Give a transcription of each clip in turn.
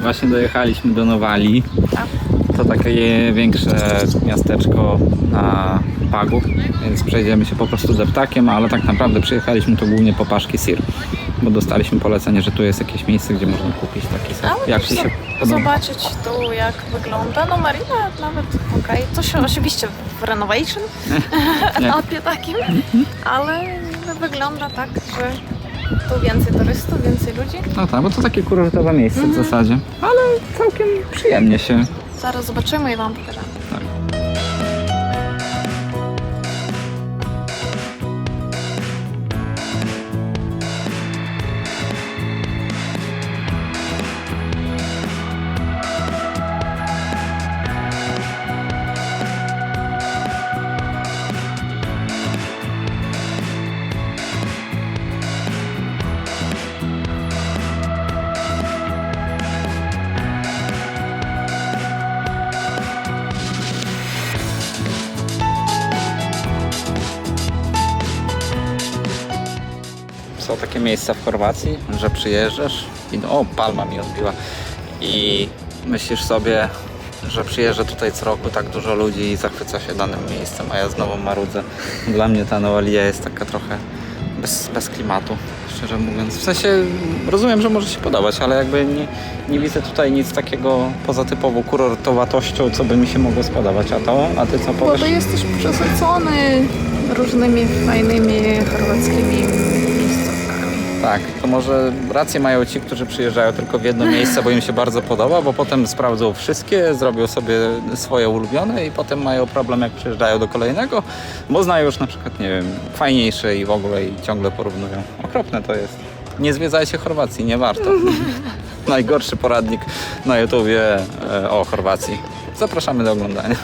Właśnie dojechaliśmy do Nowali. To takie większe miasteczko na Pagu, więc przejdziemy się po prostu deptakiem, ale tak naprawdę przyjechaliśmy tu głównie po paszki sir, bo dostaliśmy polecenie, że tu jest jakieś miejsce, gdzie można kupić taki ser. Ale Jak się podoba? zobaczyć tu jak wygląda. No Marina nawet okej. To się oczywiście w renovation etapie takim, ale wygląda tak, że tu więcej turystów, więcej ludzi. No tak, bo to takie kurortowe miejsce w zasadzie, ale całkiem przyjemnie się Zaraz zobaczymy i wam pokażemy. Są takie miejsca w Chorwacji, że przyjeżdżasz i no, o, palma mi odbiła i myślisz sobie, że przyjeżdża tutaj co roku tak dużo ludzi i zachwyca się danym miejscem, a ja znowu marudzę. Dla mnie ta Nowalia jest taka trochę bez, bez klimatu, szczerze mówiąc. W sensie rozumiem, że może się podobać, ale jakby nie, nie widzę tutaj nic takiego poza typową kurortowatością, co by mi się mogło spodobać. A to, a ty co Bo powiesz? to jesteś przesycony różnymi fajnymi chorwackimi. Tak, to może rację mają ci, którzy przyjeżdżają tylko w jedno miejsce, bo im się bardzo podoba, bo potem sprawdzą wszystkie, zrobią sobie swoje ulubione i potem mają problem, jak przyjeżdżają do kolejnego, bo znają już na przykład, nie wiem, fajniejsze i w ogóle i ciągle porównują. Okropne to jest. Nie zwiedzajcie Chorwacji, nie warto. Najgorszy poradnik na YouTubie e, o Chorwacji. Zapraszamy do oglądania.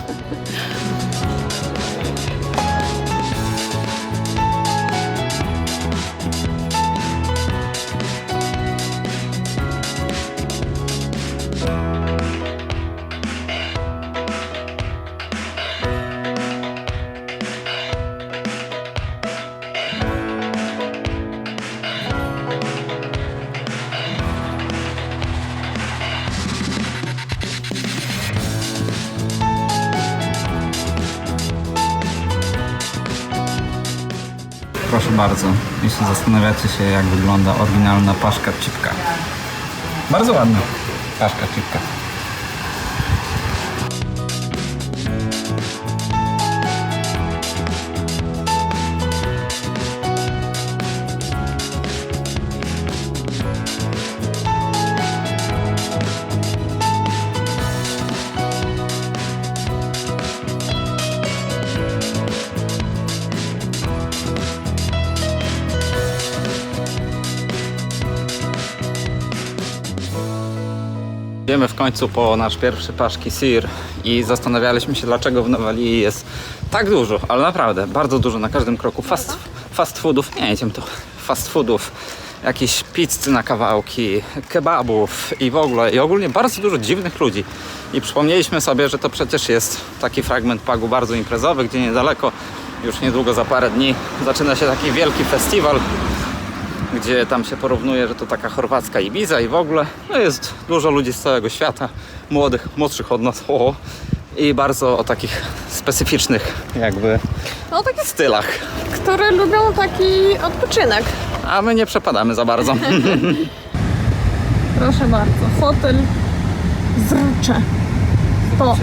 Proszę bardzo, jeśli zastanawiacie się, jak wygląda oryginalna paszka cipka. Bardzo ładna paszka cipka. Idziemy w końcu po nasz pierwszy paszki sir i zastanawialiśmy się, dlaczego w Nowalii jest tak dużo, ale naprawdę bardzo dużo na każdym kroku fast, fast foodów, nie idziemy to, fast foodów, jakieś pizzy na kawałki, kebabów i w ogóle, i ogólnie bardzo dużo dziwnych ludzi. I przypomnieliśmy sobie, że to przecież jest taki fragment Pagu bardzo imprezowy, gdzie niedaleko, już niedługo za parę dni, zaczyna się taki wielki festiwal gdzie tam się porównuje, że to taka chorwacka Ibiza i w ogóle no jest dużo ludzi z całego świata, młodych, młodszych od nas, o, i bardzo o takich specyficznych jakby No takie, stylach. które lubią taki odpoczynek. A my nie przepadamy za bardzo. Proszę bardzo, hotel Zrcze. To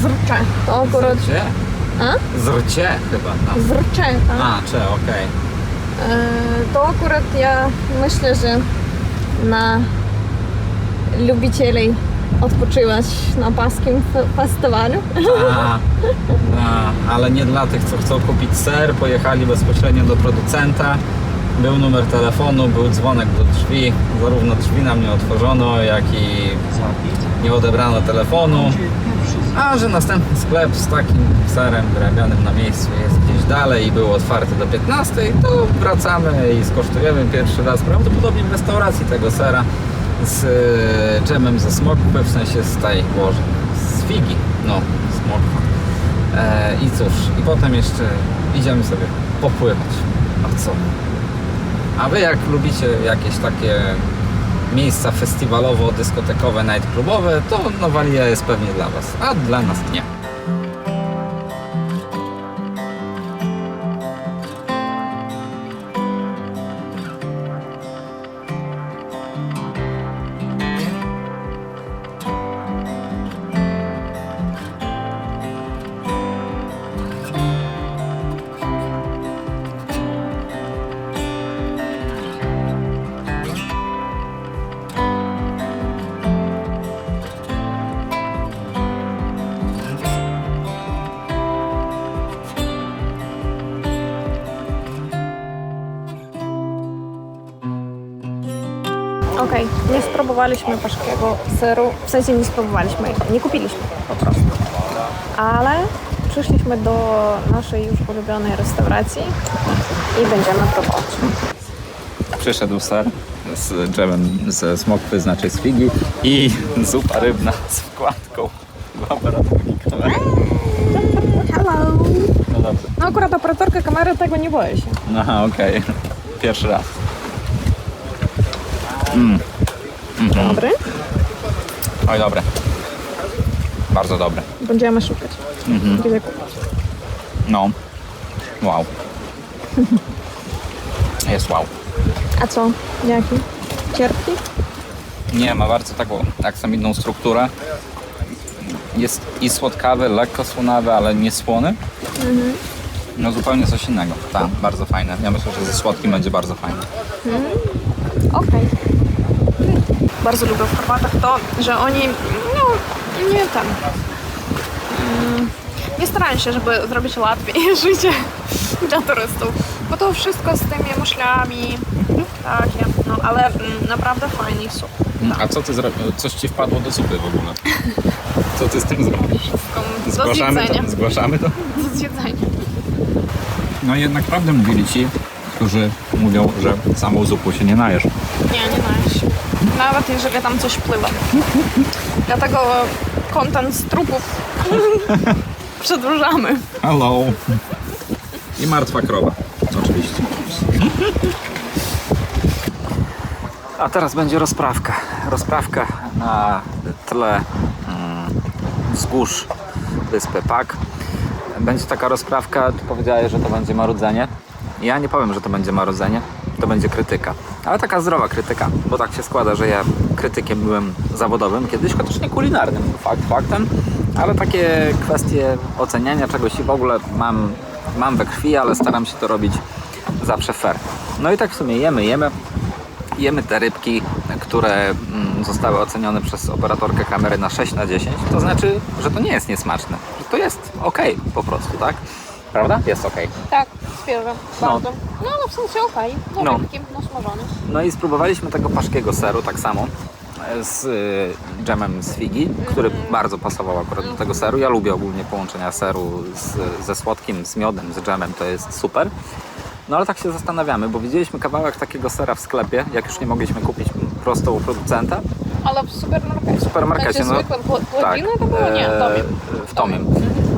Zrcze. To akurat Zrcie? A? Zrcie chyba. No. Zrcze, tak? A, cze, okej. E, To akurat ja myślę, że na lubicieli odpoczywać na paskim fe- festiwalu. A, a, ale nie dla tych, co chcą kupić ser, pojechali bezpośrednio do producenta. Był numer telefonu, był dzwonek do drzwi. Zarówno drzwi nam nie otworzono, jak i nie odebrano telefonu. A że następny sklep z takim serem wyrabianym na miejscu jest dalej i był otwarty do 15, to wracamy i skosztujemy pierwszy raz prawdopodobnie w restauracji tego sera z e, dżemem ze smokwy, w sensie z tej, z figi, no, smokwa. E, I cóż, i potem jeszcze idziemy sobie popływać. A co? A wy jak lubicie jakieś takie miejsca festiwalowo-dyskotekowe, nightclubowe, to Nowalia jest pewnie dla Was, a dla nas nie. Okej, nie spróbowaliśmy paszkiego seru, w sensie nie spróbowaliśmy, nie kupiliśmy po prostu. Ale przyszliśmy do naszej już ulubionej restauracji i będziemy próbować. Przyszedł ser z dżemem ze smokwy, znaczy z figi i zupa rybna z wkładką w kamery. Hello! No dobrze. No akurat operatorka kamery tego nie boi się. Aha, okej. Pierwszy raz. Mm. Dobry? Oj, dobre. Bardzo dobre. Będziemy szukać. Gdzie kupić. No. Wow. Jest wow. A co? Jaki? Cierpki? Nie, ma bardzo taką aksamitną strukturę. Jest i słodkawy, lekko słonawy, ale nie słony. No zupełnie coś innego. Tak, bardzo fajne. Ja myślę, że ze słodkim będzie bardzo fajne. Okej. Bardzo lubię w Chorwatach to, że oni no, nie tam. mm, Nie starają się, żeby zrobić łatwiej życie dla turystów. Bo to wszystko z tymi muszlami, takie, no ale mm, naprawdę fajny sup. A co ty zrobił? Coś ci wpadło do zupy w ogóle? Co ty z tym zrobisz? Zgłaszamy to? Zgłaszamy to? Do zjedzenia. No jednak prawdę mówili ci, którzy mówią, że samą zupą się nie najesz. Nie, nie najesz. Nawet jeżeli tam coś pływa. Dlatego kontent z trupów przedłużamy. Hello. I martwa krowa. Oczywiście. A teraz będzie rozprawka. Rozprawka na tle mm, wzgórz wyspy Pak. Będzie taka rozprawka, ty powiedziałeś, że to będzie marudzenie. Ja nie powiem, że to będzie marudzenie, to będzie krytyka. Ale taka zdrowa krytyka, bo tak się składa, że ja krytykiem byłem zawodowym kiedyś, chociaż nie kulinarnym, fakt faktem, ale takie kwestie oceniania czegoś i w ogóle mam, mam we krwi, ale staram się to robić zawsze fair. No i tak w sumie jemy, jemy. Jemy te rybki, które mm, zostały ocenione przez operatorkę kamery na 6 na 10. To znaczy, że to nie jest niesmaczne. Że to jest ok po prostu, tak? Prawda? Jest ok. Tak, No. bardzo. No, no w sensie okej, no, No. rybki, no. No i spróbowaliśmy tego paszkiego seru tak samo e, z y, dżemem z figi, który bardzo pasował akurat do tego seru. Ja lubię ogólnie połączenia seru z, ze słodkim, z miodem, z dżemem, to jest super. No ale tak się zastanawiamy, bo widzieliśmy kawałek takiego sera w sklepie, jak już nie mogliśmy kupić prosto u producenta. Ale w supermarkecie. W supermarkecie, Znaczy no. zwykłym pł- płodiny to było? Nie, e, Tomim. W Tomim.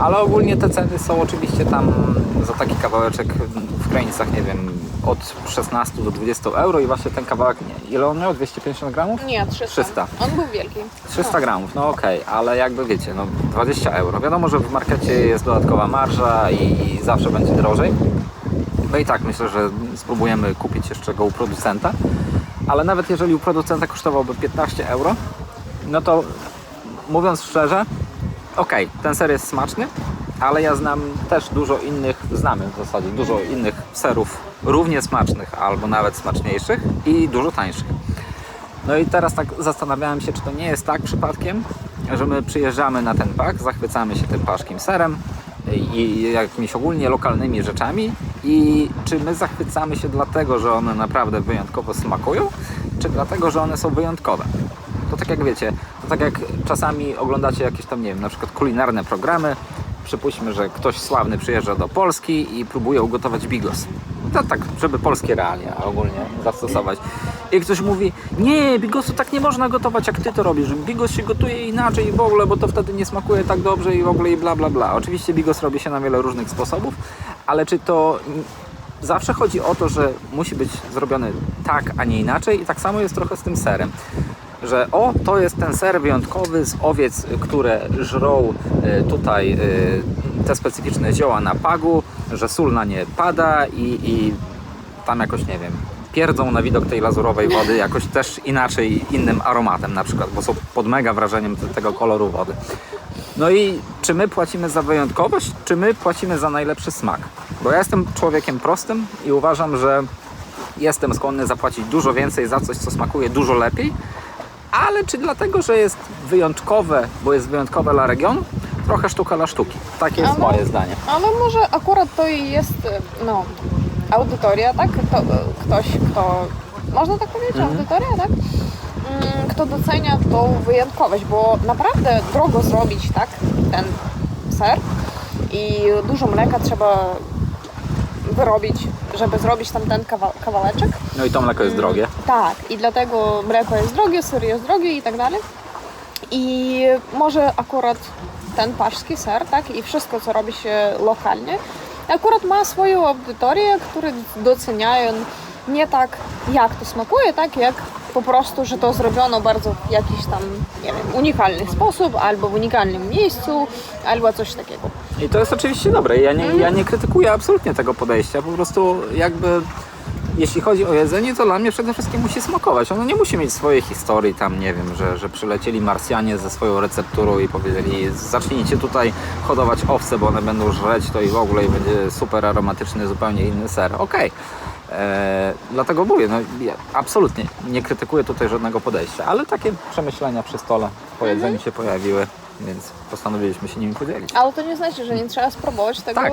Ale ogólnie te ceny są oczywiście tam za taki kawałeczek w granicach, nie wiem, od 16 do 20 euro i właśnie ten kawałek, nie, ile on miał? 250 gramów? Nie, 300. 300. On był wielki. 300 gramów, no okej, ale jakby wiecie, no 20 euro. Wiadomo, że w markecie jest dodatkowa marża i, i zawsze będzie drożej. No i tak myślę, że spróbujemy kupić jeszcze go u producenta. Ale nawet jeżeli u producenta kosztowałby 15 euro, no to mówiąc szczerze, okej, ten ser jest smaczny, ale ja znam też dużo innych, znamy w zasadzie dużo innych serów równie smacznych albo nawet smaczniejszych i dużo tańszych. No i teraz tak zastanawiałem się, czy to nie jest tak przypadkiem, że my przyjeżdżamy na ten pak, zachwycamy się tym paszkim serem i jakimiś ogólnie lokalnymi rzeczami i czy my zachwycamy się dlatego, że one naprawdę wyjątkowo smakują, czy dlatego, że one są wyjątkowe. To tak jak wiecie, tak jak czasami oglądacie jakieś tam, nie wiem, na przykład kulinarne programy, przypuśćmy, że ktoś sławny przyjeżdża do Polski i próbuje ugotować bigos. To tak, żeby polskie realia ogólnie zastosować. I ktoś mówi, nie, bigosu tak nie można gotować, jak ty to robisz. Bigos się gotuje inaczej i w ogóle, bo to wtedy nie smakuje tak dobrze i w ogóle i bla bla bla. Oczywiście bigos robi się na wiele różnych sposobów, ale czy to zawsze chodzi o to, że musi być zrobiony tak, a nie inaczej i tak samo jest trochę z tym serem. Że o, to jest ten ser wyjątkowy z owiec, które żrą y, tutaj y, te specyficzne zioła na pagu, że sól na nie pada i, i tam jakoś, nie wiem, pierdzą na widok tej lazurowej wody jakoś też inaczej, innym aromatem na przykład, bo są pod mega wrażeniem te- tego koloru wody. No i czy my płacimy za wyjątkowość, czy my płacimy za najlepszy smak? Bo ja jestem człowiekiem prostym i uważam, że jestem skłonny zapłacić dużo więcej za coś, co smakuje dużo lepiej, ale czy dlatego, że jest wyjątkowe, bo jest wyjątkowe dla regionu? Trochę sztuka dla sztuki. Takie jest A no- moje zdanie. Ale może akurat to i jest, no, audytoria, tak? To, ktoś, kto, można tak powiedzieć, Mhm. audytoria, tak? Mm, Kto docenia tą wyjątkowość, bo naprawdę drogo zrobić, tak, ten ser i dużo mleka trzeba wyrobić, żeby zrobić tam ten kawa- kawałeczek. No i to mleko jest drogie. Tak, i dlatego mleko jest drogie, ser jest drogi i tak dalej. I może akurat ten paszski ser, tak, i wszystko, co robi się lokalnie, akurat ma swoją audytorię, które doceniają nie tak, jak to smakuje, tak, jak po prostu, że to zrobiono bardzo w jakiś tam, nie wiem, unikalny sposób, albo w unikalnym miejscu, albo coś takiego. I to jest oczywiście dobre. Ja nie, ja nie krytykuję absolutnie tego podejścia. Po prostu jakby jeśli chodzi o jedzenie, to dla mnie przede wszystkim musi smakować. Ono nie musi mieć swojej historii tam, nie wiem, że, że przylecieli Marsjanie ze swoją recepturą i powiedzieli zacznijcie tutaj hodować owce, bo one będą żreć to i w ogóle i będzie super aromatyczny, zupełnie inny ser. Okej. Eee, dlatego mówię, no, ja absolutnie nie krytykuję tutaj żadnego podejścia, ale takie przemyślenia przy stole po jedzeniu się pojawiły, więc postanowiliśmy się nimi podzielić. Ale to nie znaczy, że nie trzeba spróbować tego Tak.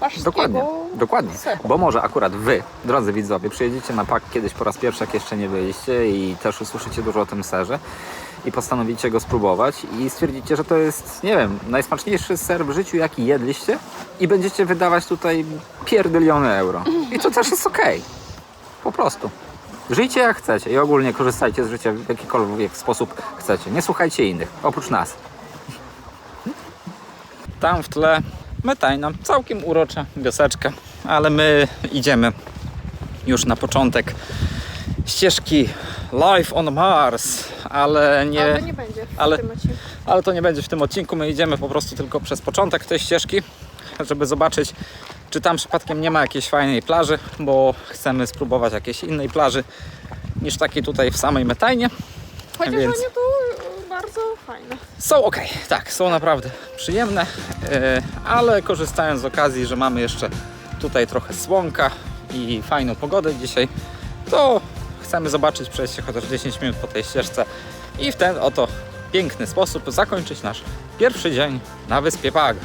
pasz, Dokładnie, dokładnie. Bo może akurat wy, drodzy widzowie, przyjedziecie na pak kiedyś po raz pierwszy, jak jeszcze nie byliście i też usłyszycie dużo o tym serze i postanowicie go spróbować i stwierdzicie, że to jest, nie wiem, najsmaczniejszy ser w życiu, jaki jedliście i będziecie wydawać tutaj pierdyliony euro. I to też jest okej. Po prostu. Żyjcie jak chcecie i ogólnie korzystajcie z życia w jakikolwiek sposób chcecie. Nie słuchajcie innych, oprócz nas. Tam w tle metajna, całkiem urocza wioseczka, ale my idziemy już na początek ścieżki Life on Mars, ale nie, Ale nie będzie w ale- tym odcinku. ale to nie będzie w tym odcinku. My idziemy po prostu tylko przez początek tej ścieżki, żeby zobaczyć, czy tam przypadkiem nie ma jakiejś fajnej plaży, bo chcemy spróbować jakiejś innej plaży niż takiej tutaj w samej metajnie. Chociaż Więc- oni tu e, bardzo fajne. Są ok, tak, są naprawdę przyjemne, e, ale korzystając z okazji, że mamy jeszcze tutaj trochę słonka i fajną pogodę dzisiaj, to chcemy zobaczyć, przejść się chociaż 10 minut po tej ścieżce i w ten oto piękny sposób zakończyć nasz pierwszy dzień na wyspie Pag.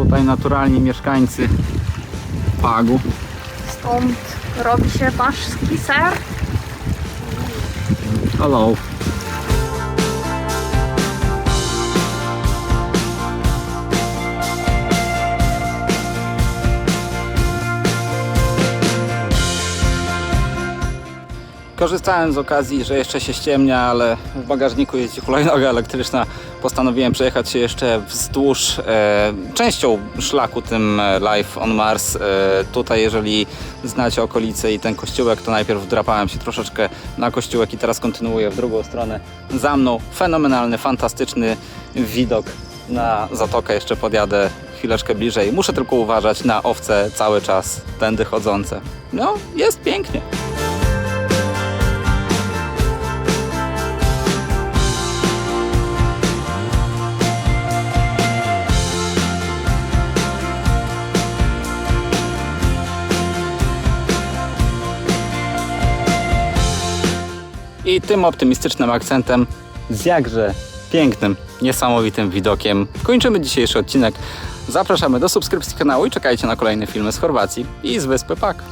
Tutaj naturalni mieszkańcy Pagu. Stąd robi się paszski ser. Hello. Korzystałem z okazji, że jeszcze się ściemnia, ale w bagażniku jeździ hulajnoga elektryczna. Postanowiłem przejechać się jeszcze wzdłuż e, częścią szlaku tym e, Life on Mars. E, tutaj, jeżeli znacie okolice i ten kościółek, to najpierw wdrapałem się troszeczkę na kościółek i teraz kontynuuję w drugą stronę. Za mną fenomenalny, fantastyczny widok na zatokę. Jeszcze podjadę chwileczkę bliżej. Muszę tylko uważać na owce cały czas tędy chodzące. No, jest pięknie. I tym optymistycznym akcentem z jakże pięknym, niesamowitym widokiem kończymy dzisiejszy odcinek. Zapraszamy do subskrypcji kanału i czekajcie na kolejne filmy z Chorwacji i z wyspy Pak.